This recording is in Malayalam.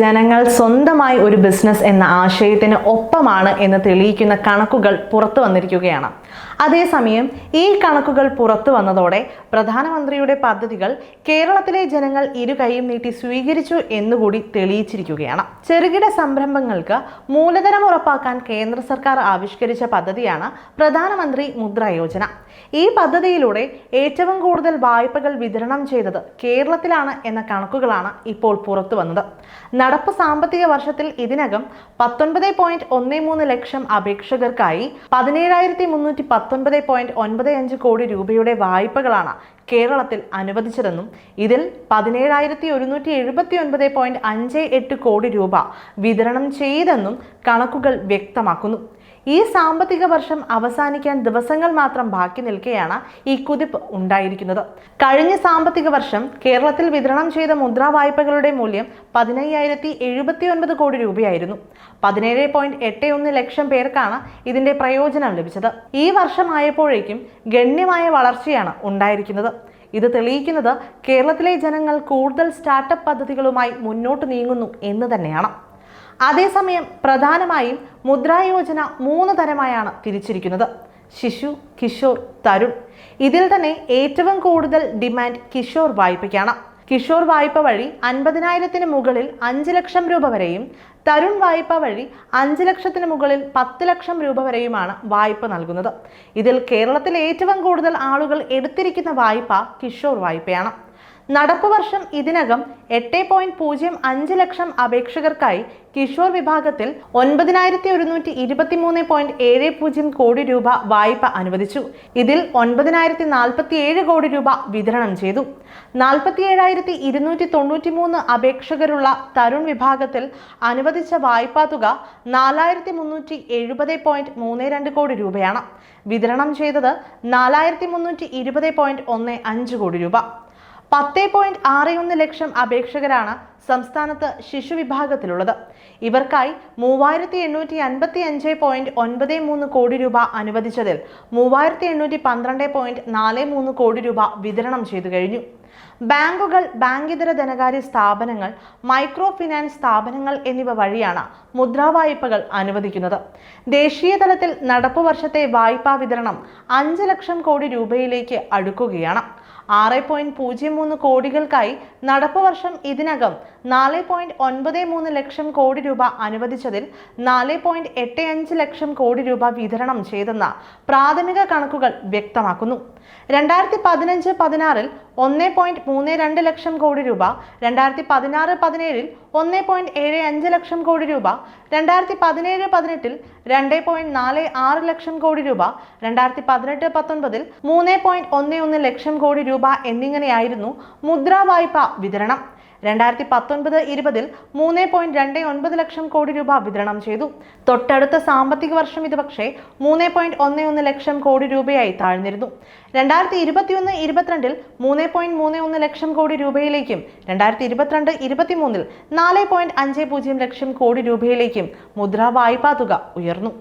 ജനങ്ങൾ സ്വന്തമായി ഒരു ബിസിനസ് എന്ന ആശയത്തിന് ഒപ്പമാണ് എന്ന് തെളിയിക്കുന്ന കണക്കുകൾ പുറത്തു വന്നിരിക്കുകയാണ്. അതേസമയം ഈ കണക്കുകൾ പുറത്തു വന്നതോടെ പ്രധാനമന്ത്രിയുടെ പദ്ധതികൾ കേരളത്തിലെ ജനങ്ങൾ ഇരു കൈയും നീട്ടി സ്വീകരിച്ചു എന്നുകൂടി തെളിയിച്ചിരിക്കുകയാണ്. ചെറുകിട സംരംഭങ്ങൾക്ക് മൂലധനം ഉറപ്പാക്കാൻ കേന്ദ്ര സർക്കാർ ആവിഷ്കരിച്ച പദ്ധതിയാണ് പ്രധാനമന്ത്രി മുദ്ര യോജന. ഈ പദ്ധതിയിലൂടെ ഏറ്റവും കൂടുതൽ വായ്പകൾ വിതരണം ചെയ്തത് കേരളത്തിലാണ് എന്ന കണക്കുകളാണ് ഇപ്പോൾ പുറത്തു വന്നത്. നടപ്പ് സാമ്പത്തിക വർഷത്തിൽ ഇതിനകം പത്തൊൻപത് ലക്ഷം അപേക്ഷകർക്കായി പതിനേഴായിരത്തി മുന്നൂറ്റി പത്തൊൻപത് പോയിന്റ് ഒൻപത് അഞ്ച് കോടി രൂപയുടെ വായ്പകളാണ് കേരളത്തിൽ അനുവദിച്ചതെന്നും ഇതിൽ പതിനേഴായിരത്തി ഒരുന്നൂറ്റി എഴുപത്തി ഒൻപത് പോയിന്റ് അഞ്ച് എട്ട് കോടി രൂപ വിതരണം ചെയ്തെന്നും കണക്കുകൾ വ്യക്തമാക്കുന്നു. ഈ സാമ്പത്തിക വർഷം അവസാനിക്കാൻ ദിവസങ്ങൾ മാത്രം ബാക്കി നിൽക്കെയാണ് ഈ കുതിപ്പ് ഉണ്ടായിരിക്കുന്നത്. കഴിഞ്ഞ സാമ്പത്തിക വർഷം കേരളത്തിൽ വിതരണം ചെയ്ത മുദ്രാ വായ്പകളുടെ മൂല്യം പതിനയ്യായിരത്തി എഴുപത്തി ഒൻപത് കോടി രൂപയായിരുന്നു. പതിനേഴ് പോയിന്റ് എട്ട് ഒന്ന് ലക്ഷം പേർക്കാണ് ഇതിന്റെ പ്രയോജനം ലഭിച്ചത്. ഈ വർഷമായപ്പോഴേക്കും ഗണ്യമായ വളർച്ചയാണ് ഉണ്ടായിരിക്കുന്നത്. ഇത് തെളിയിക്കുന്നത് കേരളത്തിലെ ജനങ്ങൾ കൂടുതൽ സ്റ്റാർട്ടപ്പ് പദ്ധതികളുമായി മുന്നോട്ട് നീങ്ങുന്നു എന്ന് തന്നെയാണ്. അതേസമയം പ്രധാനമായും മുദ്രായോജന മൂന്ന് തരമായാണ് തിരിച്ചിരിക്കുന്നത്. ശിശു കിഷോർ തരുൺ. ഇതിൽ തന്നെ ഏറ്റവും കൂടുതൽ ഡിമാൻഡ് കിഷോർ വായ്പയ്ക്കാണ്. കിഷോർ വായ്പ വഴി അൻപതിനായിരത്തിന് മുകളിൽ അഞ്ച് ലക്ഷം രൂപ വരെയും തരുൺ വായ്പ വഴി അഞ്ച് ലക്ഷത്തിന് മുകളിൽ പത്ത് ലക്ഷം രൂപ വരെയുമാണ് വായ്പ നൽകുന്നത്. ഇതിൽ കേരളത്തിൽ ഏറ്റവും കൂടുതൽ ആളുകൾ എടുത്തിരിക്കുന്ന വായ്പ കിഷോർ വായ്പയാണ്. നടപ്പ് വർഷം ഇതിനകം എട്ട് പോയിന്റ് പൂജ്യം അഞ്ച് ലക്ഷം അപേക്ഷകർക്കായി കിഷോർ വിഭാഗത്തിൽ ഒൻപതിനായിരത്തി ഒരുന്നൂറ്റി ഇരുപത്തി മൂന്ന് പോയിന്റ് ഏഴ് പൂജ്യം കോടി രൂപ വായ്പ അനുവദിച്ചു. ഇതിൽ ഒൻപതിനായിരത്തി നാൽപ്പത്തി ഏഴ് കോടി രൂപ വിതരണം ചെയ്തു. നാൽപ്പത്തി ഏഴായിരത്തി ഇരുന്നൂറ്റി തൊണ്ണൂറ്റി മൂന്ന് അപേക്ഷകരുള്ള തരുൺ വിഭാഗത്തിൽ അനുവദിച്ച വായ്പാ തുക നാലായിരത്തി മുന്നൂറ്റി എഴുപത് പോയിന്റ് മൂന്ന് രണ്ട് കോടി രൂപയാണ്. വിതരണം ചെയ്തത് നാലായിരത്തി മുന്നൂറ്റി ഇരുപത് പോയിന്റ് ഒന്ന് അഞ്ച് കോടി രൂപ. പത്ത് പോയിന്റ് ആറ് ഒന്ന് ലക്ഷം അപേക്ഷകരാണ് സംസ്ഥാനത്ത് ശിശു വിഭാഗത്തിലുള്ളത്. ഇവർക്കായി മൂവായിരത്തി എണ്ണൂറ്റി അൻപത്തി അഞ്ച് പോയിന്റ് ഒൻപത് മൂന്ന് കോടി രൂപ അനുവദിച്ചതിൽ മൂവായിരത്തി എണ്ണൂറ്റി പന്ത്രണ്ട് പോയിന്റ് നാല് മൂന്ന് കോടി രൂപ വിതരണം ചെയ്തു കഴിഞ്ഞു. ബാങ്കുകൾ ബാങ്കിതര ധനകാര്യ സ്ഥാപനങ്ങൾ മൈക്രോ ഫിനാൻസ് സ്ഥാപനങ്ങൾ എന്നിവ വഴിയാണ് മുദ്രാ വായ്പകൾ അനുവദിക്കുന്നത്. ദേശീയ തലത്തിൽ നടപ്പ് വർഷത്തെ വായ്പാ വിതരണം അഞ്ച് ലക്ഷം കോടി രൂപയിലേക്ക് അടുക്കുകയാണ്. ആറ് പോയിന്റ് പൂജ്യം മൂന്ന് കോടികൾക്കായി നടപ്പ് വർഷം ഇതിനകം നാല് പോയിന്റ് ഒൻപത് മൂന്ന് ലക്ഷം കോടി രൂപ അനുവദിച്ചതിൽ നാല് പോയിന്റ് എട്ട് അഞ്ച് ലക്ഷം കോടി രൂപ വിതരണം ചെയ്തെന്ന പ്രാഥമിക കണക്കുകൾ വ്യക്തമാക്കുന്നു. രണ്ടായിരത്തി പതിനഞ്ച് പതിനാറിൽ ഒന്ന് പോയിന്റ് മൂന്ന് രണ്ട് ലക്ഷം കോടി രൂപ. രണ്ടായിരത്തി പതിനാറ് പതിനേഴിൽ ഒന്ന് പോയിന്റ് ഏഴ് അഞ്ച് ലക്ഷം കോടി രൂപ. രണ്ടായിരത്തി പതിനേഴ് പതിനെട്ടിൽ രണ്ട് പോയിന്റ് നാല് ആറ് ലക്ഷം കോടി രൂപ. രണ്ടായിരത്തി പതിനെട്ട് പത്തൊൻപതിൽ മൂന്ന് പോയിന്റ് ഒന്ന് ഒന്ന് ലക്ഷം കോടി രൂപ എന്നിങ്ങനെയായിരുന്നു മുദ്രാ വായ്പ വിതരണം. രണ്ടായിരത്തി പത്തൊൻപത് ഇരുപതിൽ മൂന്ന് പോയിന്റ് രണ്ട് ഒൻപത് ലക്ഷം കോടി രൂപ വിതരണം ചെയ്തു. തൊട്ടടുത്ത സാമ്പത്തിക വർഷം ഇത് പക്ഷേ മൂന്ന് പോയിന്റ് ഒന്ന് ഒന്ന് ലക്ഷം കോടി രൂപയായി താഴ്ന്നിരുന്നു. രണ്ടായിരത്തി ഇരുപത്തിയൊന്ന് ഇരുപത്തിരണ്ടിൽ മൂന്ന് പോയിന്റ് മൂന്ന് ഒന്ന് ലക്ഷം കോടി രൂപയിലേക്കും രണ്ടായിരത്തി ഇരുപത്തിരണ്ട് ഇരുപത്തിമൂന്നിൽ നാല് പോയിന്റ് അഞ്ച് പൂജ്യം ലക്ഷം കോടി രൂപയിലേക്കും മുദ്രാ വായ്പാ തുക ഉയർന്നു.